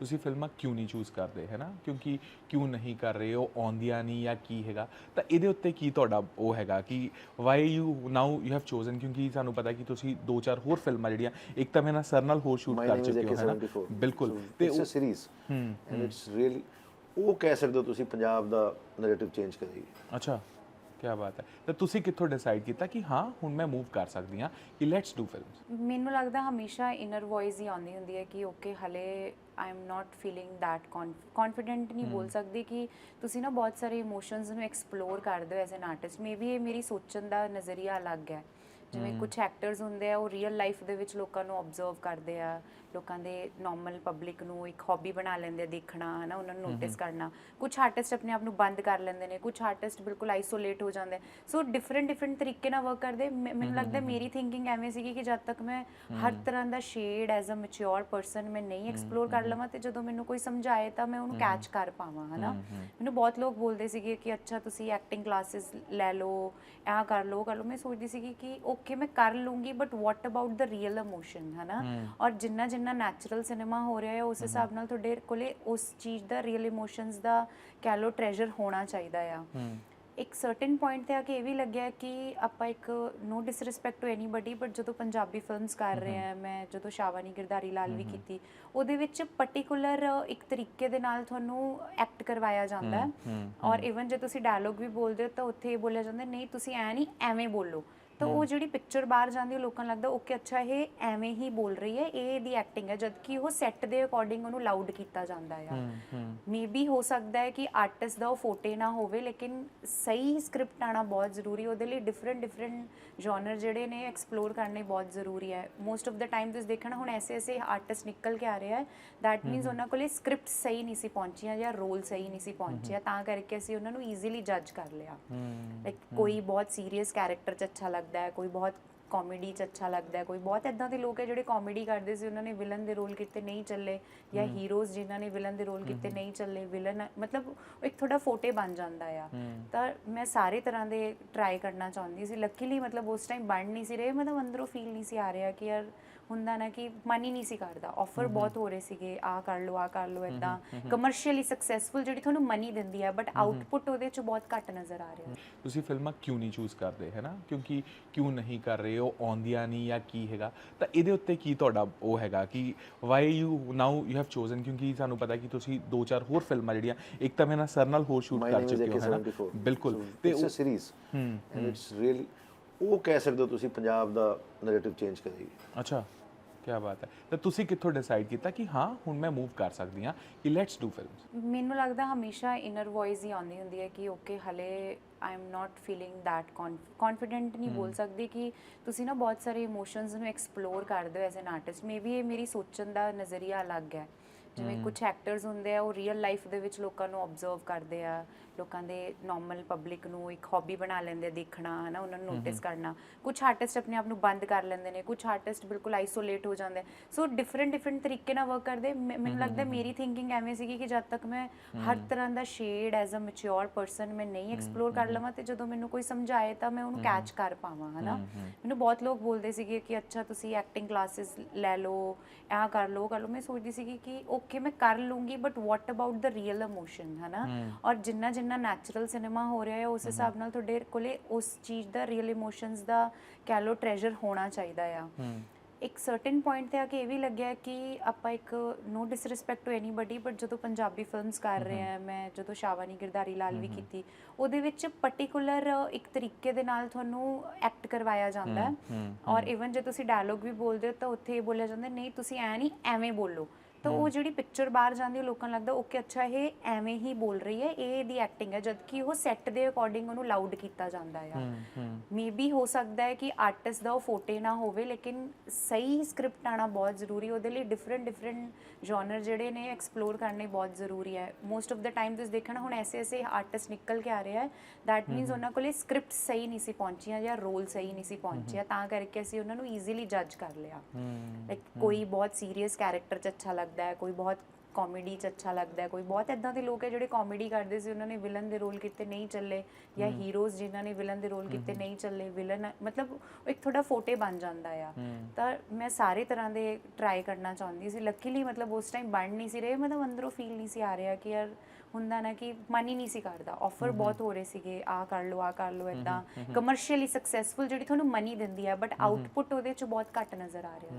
ਤੁਸੀਂ ਫਿਲਮਾਂ ਕਿਉਂ ਨਹੀਂ ਚੂਜ਼ ਕਰਦੇ ਹੈ ਨਾ? ਕਿਉਂਕਿ ਕਿਉਂ ਨਹੀਂ ਕਰ ਰਹੇ ਉਹ ਆਉਂਦੀਆਂ ਨਹੀਂ ਜਾਂ ਕੀ ਹੈਗਾ? ਤਾਂ ਇਹਦੇ ਉੱਤੇ ਕੀ ਤੁਹਾਡਾ ਉਹ ਹੈਗਾ ਕਿ why you now you have chosen ਕਿਉਂਕਿ ਸਾਨੂੰ ਪਤਾ ਕਿ ਤੁਸੀਂ ਦੋ ਚਾਰ ਹੋਰ ਫਿਲਮਾਂ ਜਿਹੜੀਆਂ ਇੱਕ ਤਾਂ ਮੈਂ ਨਾ ਸਰ ਨਾਲ ਹੋਰ ਸ਼ੂਟ ਕਰ ਚੁੱਕੇ ਹੋ ਹੈ ਨਾ? AK74 ਬਿਲਕੁਲ। ਤੇ it's a series hmm and it's really ਉਹ ਕਹਿ ਸਕਦੇ ਹੋ ਤੁਸੀਂ ਪੰਜਾਬ ਦਾ ਨੈਰੇਟਿਵ ਚੇਂਜ ਕਰੇਗੀ ਅੱਛਾ। ਕੀ ਬਾਤ ਹੈ। ਤਾਂ ਤੁਸੀਂ ਕਿੱਥੋਂ ਡਿਸਾਈਡ ਕੀਤਾ ਕਿ ਹਾਂ ਹੁਣ ਮੈਂ ਮੂਵ ਕਰ ਸਕਦੀ ਹਾਂ ਕਿ ਲੈਟਸ ਡੂ ਫਿਲਮਸ ਮੈਨੂੰ ਲੱਗਦਾ ਹਮੇਸ਼ਾ ਇਨਰ ਵੌਇਸ ਹੀ ਆਉਂਦੀ ਹੁੰਦੀ ਹੈ ਕਿ ਓਕੇ ਹਲੇ I am not feeling that confident ਨਹੀਂ ਬੋਲ ਸਕਦੀ ਕਿ ਤੁਸੀਂ ਨਾ ਬਹੁਤ ਸਾਰੇ ਇਮੋਸ਼ਨਸ ਨੂੰ ਐਕਸਪਲੋਰ ਕਰਦੇ ਹੋ ਐਜ਼ ਐਨ ਆਰਟਿਸਟ ਮੇਬੀ ਇਹ ਮੇਰੀ ਸੋਚਣ ਦਾ ਨਜ਼ਰੀਆ ਅਲੱਗ ਹੈ। ਜਿਵੇਂ ਕੁਝ ਐਕਟਰਸ ਹੁੰਦੇ ਆ ਉਹ ਰੀਅਲ ਲਾਈਫ ਦੇ ਵਿੱਚ ਲੋਕਾਂ ਨੂੰ ਆਬਜ਼ਰਵ ਕਰਦੇ ਆ ਲੋਕਾਂ ਦੇ ਨਾਰਮਲ ਪਬਲਿਕ ਨੂੰ ਇੱਕ ਹੌਬੀ ਬਣਾ ਲੈਂਦੇ ਆ ਦੇਖਣਾ ਹਨਾ ਉਹਨਾਂ ਨੂੰ ਨੋਟਿਸ ਕਰਨਾ। ਕੁਝ ਆਰਟਿਸਟ ਆਪਣੇ ਆਪ ਨੂੰ ਬੰਦ ਕਰ ਲੈਂਦੇ ਨੇ ਕੁਝ ਆਰਟਿਸਟ ਬਿਲਕੁਲ ਆਈਸੋਲੇਟ ਹੋ ਜਾਂਦੇ ਸੋ ਡਿਫਰੈਂਟ ਡਿਫਰੈਂਟ ਤਰੀਕੇ ਨਾਲ ਵਰਕ ਕਰਦੇ। ਮੈਨੂੰ ਲੱਗਦਾ ਮੇਰੀ ਥਿੰਕਿੰਗ ਐਵੇਂ ਸੀਗੀ ਕਿ ਜਦ ਤੱਕ ਮੈਂ ਹਰ ਤਰ੍ਹਾਂ ਦਾ shade as a mature person ਮੈਂ ਨਹੀਂ ਐਕਸਪਲੋਰ ਕਰ ਲਵਾਂ ਤੇ ਜਦੋਂ ਮੈਨੂੰ ਕੋਈ ਸਮਝਾਏ ਤਾਂ ਮੈਂ ਉਹਨੂੰ ਕੈਚ ਕਰ ਪਾਵਾਂ ਹਨਾ। ਮੈਨੂੰ ਬਹੁਤ ਲੋਕ ਬੋਲਦੇ ਸੀਗੇ ਕਿ ਅੱਛਾ ਤੁਸੀਂ ਐਕਟਿੰਗ ਕਲਾਸਿਸ ਲੈ ਲਓ ਇਹ ਕਰ ਲਓ ਉਹ ਕਰ ਲਓ। ਮੈਂ ਸੋਚਦੀ ਸੀਗੀ ਕਿ ਓਕੇ ਮੈਂ ਕਰ ਲੂੰਗੀ but what about the real emotion ਹਨਾ ਔਰ ਜਿੰਨਾ ਜਿੰਨਾ ਨੈਚੁਰਲ ਸਿਨੇਮਾ ਹੋ ਰਿਹਾ ਹੈ ਉਸ ਹਿਸਾਬ ਨਾਲ ਤੁਹਾਡੇ ਕੋਲੇ ਉਸ ਚੀਜ਼ ਦਾ ਰੀਅਲ ਇਮੋਸ਼ਨਸ ਦਾ ਕਹਿ ਟ੍ਰੈਜਰ ਹੋਣਾ ਚਾਹੀਦਾ ਆ। ਇੱਕ ਸਰਟਨ ਪੁਆਇੰਟ ਤੇ ਆ ਕੇ ਇਹ ਵੀ ਲੱਗਿਆ ਕਿ ਆਪਾਂ ਇੱਕ no disrespect to anybody but ਜਦੋਂ ਪੰਜਾਬੀ ਫਿਲਮਸ ਕਰ ਰਹੇ ਆ ਮੈਂ ਜਦੋਂ ਸ਼ਾਵਾਨੀ ਗਿਰਦਾਰੀ ਲਾਲ ਵੀ ਕੀਤੀ ਉਹਦੇ ਵਿੱਚ ਪਾਰਟਿਕੂਲਰ ਇੱਕ ਤਰੀਕੇ ਦੇ ਨਾਲ ਤੁਹਾਨੂੰ ਐਕਟ ਕਰਵਾਇਆ ਜਾਂਦਾ ਹੈ। ਔਰ ਇਵਨ ਜੇ ਤੁਸੀਂ ਡਾਇਲੋਗ ਵੀ ਬੋਲਦੇ ਹੋ ਤਾਂ ਉੱਥੇ ਇਹ ਬੋਲਿਆ ਜਾਂਦਾ ਨਹੀਂ ਤੁਸੀਂ ਐ ਨਹੀਂ ਐਵੇਂ ਬੋਲੋ। ਤਾਂ ਉਹ ਜਿਹੜੀ ਪਿਕਚਰ ਬਾਹਰ ਜਾਂਦੀ ਹੈ ਲੋਕਾਂ ਨੂੰ ਲੱਗਦਾ ਓਕੇ ਅੱਛਾ ਇਹ ਐਵੇਂ ਹੀ ਬੋਲ ਰਹੀ ਹੈ ਇਹ ਇਹਦੀ ਐਕਟਿੰਗ ਹੈ। ਜਦਕਿ ਉਹ ਸੈੱਟ ਦੇ ਅਕੋਰਡਿੰਗ ਉਹਨੂੰ ਲਾਊਡ ਕੀਤਾ ਜਾਂਦਾ ਆ। ਮੇਬੀ ਹੋ। ਸਕਦਾ ਹੈ ਕਿ ਆਰਟਿਸਟ ਦਾ ਉਹ ਫੋਟੇ ਨਾ ਹੋਵੇ ਲੇਕਿਨ ਸਹੀ ਸਕ੍ਰਿਪਟ ਆਣਾ ਬਹੁਤ ਜ਼ਰੂਰੀ ਹੈ। ਉਹਦੇ ਲਈ ਡਿਫਰੈਂਟ ਡਿਫਰੈਂਟ ਜਨਰ ਜਿਹੜੇ ਨੇ ਐਕਸਪਲੋਰ ਕਰਨੇ ਬਹੁਤ ਜ਼ਰੂਰੀ ਹੈ। ਮੋਸਟ ਆਫ ਦਾ ਟਾਈਮ ਤੁਸੀਂ ਦੇਖਣਾ ਹੁਣ ਐਸੇ ਐਸੇ ਆਰਟਿਸਟ ਨਿਕਲ ਕੇ ਆ ਰਹੇ ਹੈ। ਦੈਟ ਮੀਨਸ ਉਹਨਾਂ ਕੋਲੇ ਸਕ੍ਰਿਪਟ ਸਹੀ ਨਹੀਂ ਸੀ ਪਹੁੰਚੀਆਂ ਜਾਂ ਰੋਲ ਸਹੀ ਨਹੀਂ ਸੀ ਪਹੁੰਚਿਆ। ਤਾਂ ਕਰਕੇ ਅਸੀਂ ਉਹਨਾਂ ਨੂੰ ਈਜ਼ੀਲੀ ਜੱਜ ਕਰ ਲਿਆ। ਲਾਈਕ ਕੋਈ ਬਹੁਤ ਸੀਰੀਅਸ ਕੈਰੈਕਟਰ ਚ ਅੱਛਾ ਲੱਗਦਾ ਹੈ ਕੋਈ ਬਹੁਤ ਕਾਮੇਡੀ ਚ ਅੱਛਾ ਲੱਗਦਾ ਹੈ ਕੋਈ ਬਹੁਤ ਇਦਾਂ ਦੇ ਲੋਕ ਹੈ ਜਿਹੜੇ ਕਾਮੇਡੀ ਕਰਦੇ ਸੀ ਉਹਨਾਂ ਨੇ ਵਿਲਨ ਦੇ ਰੋਲ ਕੀਤੇ ਨਹੀਂ ਚੱਲੇ ਜਾਂ ਹੀਰੋਜ਼ ਜਿਨ੍ਹਾਂ ਨੇ ਵਿਲਨ ਦੇ ਰੋਲ ਕੀਤੇ ਨਹੀਂ ਚੱਲੇ ਵਿਲਨ ਮਤਲਬ ਇੱਕ ਥੋੜਾ ਫੋਟੇ ਬਣ ਜਾਂਦਾ ਆ। ਤਾਂ ਮੈਂ ਸਾਰੇ ਤਰ੍ਹਾਂ ਦੇ ਟਰਾਈ ਕਰਨਾ ਚਾਹੁੰਦੀ ਸੀ ਲੱਕੀਲੀ ਮਤਲਬ ਉਸ ਟਾਈਮ ਬਣ ਨਹੀਂ ਸੀ ਰਹੇ ਮਤਲਬ ਅੰਦਰੋਂ ਫੀਲ ਨਹੀਂ ਸੀ ਆ ਰਿਹਾ ਕਿ ਯਾਰ ਹੁੰਦਾ ਨਾ ਕਿ ਮਨ ਹੀ ਨਹੀਂ ਸੀ ਕਰਦਾ। ਆਫਰ ਬਹੁਤ ਹੋ ਰਹੇ ਸੀਗੇ ਆ ਕਰ ਲਓ ਆ ਕਰ ਲਓ ਇਦਾਂ ਕਮਰਸ਼ੀਅਲੀ ਸਕਸੈਸਫੁਲ ਜਿਹੜੀ ਤੁਹਾਨੂੰ ਮਨੀ ਦਿੰਦੀ ਹੈ ਬਟ ਆਊਟਪੁੱਟ ਉਹਦੇ ਚ ਬਹੁਤ ਘੱਟ ਨਜ਼ਰ ਆ ਰਿਹਾ। ਤੁਸੀਂ ਫਿਲਮਾਂ ਕਿਉਂ ਨਹੀਂ ਚੂਜ਼ ਕਰਦੇ ਹੈ ਨਾ ਕਿਉਂਕਿ ਕਿਉਂ ਨਹੀਂ ਕਰ ਰਹੇ ਉਹ ਆਉਂਦੀਆਂ ਨਹੀਂ ਜਾਂ ਕੀ ਹੈਗਾ? ਤਾਂ ਇਹਦੇ ਉੱਤੇ ਕੀ ਤੁਹਾਡਾ ਉਹ ਹੈਗਾ ਕਿ why you now you have chosen ਕਿਉਂਕਿ ਸਾਨੂੰ ਪਤਾ ਕਿ ਤੁਸੀਂ ਦੋ ਚਾਰ ਹੋਰ ਫਿਲਮਾਂ ਜਿਹੜੀਆਂ ਇੱਕ ਤਾਂ ਮੈਂ ਨਾ ਸਰ ਨਾਲ ਹੋਰ ਸ਼ੂਟ ਕਰ ਚੁੱਕੇ ਹੋ ਹੈ ਨਾ AK74 ਬਿਲਕੁਲ। ਤੇ ਉਹ- series hmm and it's really ਉਹ ਕਹਿ ਸਕਦੇ ਹੋ ਤੁਸੀਂ ਪੰਜਾਬ ਦਾ ਨੈਰੇਟਿਵ ਚੇਂਜ ਕਰੇਗੀ। ਅੱਛਾ। ਕੀ ਬਾਤ ਹੈ। ਤਾਂ ਤੁਸੀਂ ਕਿੱਥੋਂ ਡਿਸਾਈਡ ਕੀਤਾ ਕਿ ਹਾਂ ਹੁਣ ਮੈਂ ਮੂਵ ਕਰ ਸਕਦੀ ਹਾਂ ਕਿ ਲੈਟਸ ਡੂ ਫਿਲਮਸ ਮੈਨੂੰ ਲੱਗਦਾ ਹਮੇਸ਼ਾ ਇਨਰ ਵੌਇਸ ਹੀ ਆਉਂਦੀ ਹੁੰਦੀ ਹੈ ਕਿ ਓਕੇ ਹਲੇ I am not feeling that confident ਨਹੀਂ ਬੋਲ ਸਕਦੀ ਕਿ ਤੁਸੀਂ ਨਾ ਬਹੁਤ ਸਾਰੇ ਇਮੋਸ਼ਨਸ ਨੂੰ ਐਕਸਪਲੋਰ ਕਰਦੇ ਹੋ ਐਜ਼ ਐਨ ਆਰਟਿਸਟ ਮੇਬੀ ਇਹ ਮੇਰੀ ਸੋਚਣ ਦਾ ਨਜ਼ਰੀਆ ਅਲੱਗ ਹੈ। ਜਿਵੇਂ ਕੁਝ ਐਕਟਰਸ ਹੁੰਦੇ ਆ ਉਹ ਰੀਅਲ ਲਾਈਫ ਦੇ ਵਿੱਚ ਲੋਕਾਂ ਨੂੰ ਆਬਜ਼ਰਵ ਕਰਦੇ ਆ ਲੋਕਾਂ ਦੇ ਨਾਰਮਲ ਪਬਲਿਕ ਨੂੰ ਇੱਕ ਹੌਬੀ ਬਣਾ ਲੈਂਦੇ ਦੇਖਣਾ ਹਨਾ ਉਹਨਾਂ ਨੂੰ ਨੋਟਿਸ ਕਰਨਾ। ਕੁਝ ਆਰਟਿਸਟ ਆਪਣੇ ਆਪ ਨੂੰ ਬੰਦ ਕਰ ਲੈਂਦੇ ਨੇ ਕੁਝ ਆਰਟਿਸਟ ਬਿਲਕੁਲ ਆਈਸੋਲੇਟ ਹੋ ਜਾਂਦੇ ਸੋ ਡਿਫਰੈਂਟ ਡਿਫਰੈਂਟ ਤਰੀਕੇ ਨਾਲ ਵਰਕ ਕਰਦੇ। ਮੈਨੂੰ ਲੱਗਦਾ ਮੇਰੀ ਥਿੰਕਿੰਗ ਐਵੇਂ ਸੀਗੀ ਕਿ ਜਦ ਤੱਕ ਮੈਂ ਹਰ ਤਰ੍ਹਾਂ ਦਾ shade as a mature person ਮੈਂ ਨਹੀਂ ਐਕਸਪਲੋਰ ਕਰ ਲਵਾਂ ਤੇ ਜਦੋਂ ਮੈਨੂੰ ਕੋਈ ਸਮਝਾਏ ਤਾਂ ਮੈਂ ਉਹਨੂੰ ਕੈਚ ਕਰ ਪਾਵਾਂ ਹਨਾ। ਮੈਨੂੰ ਬਹੁਤ ਲੋਕ ਬੋਲਦੇ ਸੀਗੇ ਕਿ ਅੱਛਾ ਤੁਸੀਂ ਐਕਟਿੰਗ ਕਲਾਸਿਸ ਲੈ ਲਓ ਇਹ ਕਰ ਲਓ ਉਹ ਕਰ ਲਓ। ਮੈਂ ਸੋਚਦੀ ਸੀਗੀ ਕਿ ਓਕੇ ਮੈਂ ਕਰ ਲੂੰਗੀ but what about the real emotion ਹਨਾ? ਔਰ ਜਿੰਨਾ ਜਿੰਨਾ ਨੈਚੁਰਲ ਸਿਨੇਮਾ ਹੋ ਰਿਹਾ ਹੈ ਉਸ ਹਿਸਾਬ ਨਾਲ ਤੁਹਾਡੇ ਕੋਲੇ ਉਸ ਚੀਜ਼ ਦਾ ਰੀਅਲ ਇਮੋਸ਼ਨਸ ਦਾ ਕਹਿ ਲਓ ਟ੍ਰੈਜਰ ਹੋਣਾ ਚਾਹੀਦਾ ਆ। ਇੱਕ ਸਰਟਨ ਪੁਆਇੰਟ ਤੇ ਆ ਕੇ ਇਹ ਵੀ ਲੱਗਿਆ ਕਿ ਆਪਾਂ ਇੱਕ no disrespect to anybody but ਜਦੋਂ ਪੰਜਾਬੀ ਫਿਲਮਸ ਕਰ ਰਹੇ ਆ ਮੈਂ ਜਦੋਂ ਸ਼ਾਵਾਨੀ ਗਿਰਦਾਰੀ ਲਾਲ ਵੀ ਕੀਤੀ ਉਹਦੇ ਵਿੱਚ ਪਾਰਟਿਕੂਲਰ ਇੱਕ ਤਰੀਕੇ ਦੇ ਨਾਲ ਤੁਹਾਨੂੰ ਐਕਟ ਕਰਵਾਇਆ ਜਾਂਦਾ। ਹੈ ਔਰ ਇਵਨ ਜੇ ਤੁਸੀਂ ਡਾਇਲੋਗ ਵੀ ਬੋਲਦੇ ਹੋ ਤਾਂ ਉੱਥੇ ਇਹ ਬੋਲਿਆ ਜਾਂਦਾ ਨਹੀਂ ਤੁਸੀਂ ਐ ਨਹੀਂ ਐਵੇਂ ਬੋਲੋ। ਤਾਂ ਉਹ ਜਿਹੜੀ ਪਿਕਚਰ ਬਾਹਰ ਜਾਂਦੀ ਹੈ ਲੋਕਾਂ ਨੂੰ ਲੱਗਦਾ ਓਕੇ ਅੱਛਾ ਇਹ ਐਵੇਂ ਹੀ ਬੋਲ ਰਹੀ ਹੈ ਇਹ ਇਹਦੀ ਐਕਟਿੰਗ ਹੈ ਜਦਕਿ ਉਹ ਸੈੱਟ ਦੇ ਅਕੋਰਡਿੰਗ ਉਹਨੂੰ ਲਾਊਡ ਕੀਤਾ ਜਾਂਦਾ ਆ। ਮੇਬੀ ਹੋ। ਸਕਦਾ ਹੈ ਕਿ ਆਰਟਿਸਟ ਦਾ ਉਹ ਫੋਟੇ ਨਾ ਹੋਵੇ ਲੇਕਿਨ ਸਹੀ ਸਕ੍ਰਿਪਟ ਆਣਾ ਬਹੁਤ ਜ਼ਰੂਰੀ ਉਹਦੇ ਲਈ ਡਿਫਰੈਂਟ ਡਿਫਰੈਂਟ ਜਨਰ ਜਿਹੜੇ ਨੇ ਐਕਸਪਲੋਰ ਕਰਨੇ ਬਹੁਤ ਜ਼ਰੂਰੀ ਹੈ। ਮੋਸਟ ਆਫ ਦਾ ਟਾਈਮ ਤੁਸੀਂ ਦੇਖਣਾ ਹੁਣ ਐਸੇ ਐਸੇ ਆਰਟਿਸਟ ਨਿਕਲ ਕੇ ਆ ਰਹੇ ਹੈ ਦੈਟ ਮੀਨਸ ਉਹਨਾਂ ਕੋਲੇ ਸਕ੍ਰਿਪਟ ਸਹੀ ਨਹੀਂ ਸੀ ਪਹੁੰਚੀਆਂ ਜਾਂ ਰੋਲ ਸਹੀ ਨਹੀਂ ਸੀ ਪਹੁੰਚਿਆ ਤਾਂ ਕਰਕੇ ਅਸੀਂ ਉਹਨਾਂ ਨੂੰ ਈਜ਼ੀਲੀ ਜੱਜ ਕਰ ਲਿਆ। ਲਾਈਕ ਕੋਈ ਬਹੁਤ ਸੀਰੀਅਸ ਕੈਰੈਕਟਰ ਚ ਅੱਛਾ ਲੱਗਦਾ ਲੱਗਦਾ ਹੈ ਕੋਈ ਬਹੁਤ ਕਾਮੇਡੀ ਚ ਅੱਛਾ ਲੱਗਦਾ ਹੈ ਕੋਈ ਬਹੁਤ ਇਦਾਂ ਦੇ ਲੋਕ ਹੈ ਜਿਹੜੇ ਕਾਮੇਡੀ ਕਰਦੇ ਸੀ ਉਹਨਾਂ ਨੇ ਵਿਲਨ ਦੇ ਰੋਲ ਕੀਤੇ ਨਹੀਂ ਚੱਲੇ ਜਾਂ ਹੀਰੋਜ਼ ਜਿਨ੍ਹਾਂ ਨੇ ਵਿਲਨ ਦੇ ਰੋਲ ਕੀਤੇ ਨਹੀਂ ਚੱਲੇ ਵਿਲਨ ਮਤਲਬ ਇੱਕ ਥੋੜਾ ਫੋਟੇ ਬਣ ਜਾਂਦਾ ਆ। ਤਾਂ ਮੈਂ ਸਾਰੇ ਤਰ੍ਹਾਂ ਦੇ ਟਰਾਈ ਕਰਨਾ ਚਾਹੁੰਦੀ ਸੀ ਲੱਕੀਲੀ ਮਤਲਬ ਉਸ ਟਾਈਮ ਬਣ ਨਹੀਂ ਸੀ ਰਹੇ ਮਤਲਬ ਅੰਦਰੋਂ ਫੀਲ ਨਹੀਂ ਸੀ ਆ ਰਿਹਾ ਕਿ ਯਾਰ ਹੁੰਦਾ ਨਾ ਕਿ ਮਨ ਹੀ ਨਹੀਂ ਸੀ ਕਰਦਾ। ਆਫਰ ਬਹੁਤ ਹੋ ਰਹੇ ਸੀਗੇ ਆ ਕਰ ਲਓ ਆ ਕਰ ਲਓ ਇਦਾਂ ਕਮਰਸ਼ੀਅਲੀ ਸਕਸੈਸਫੁਲ ਜਿਹੜੀ ਤੁਹਾਨੂੰ ਮਨੀ ਦਿੰਦੀ ਹੈ ਬਟ ਆਊਟਪੁੱਟ ਉਹਦੇ ਚ ਬਹੁਤ ਘੱਟ ਨਜ਼ਰ ਆ ਰਿਹਾ।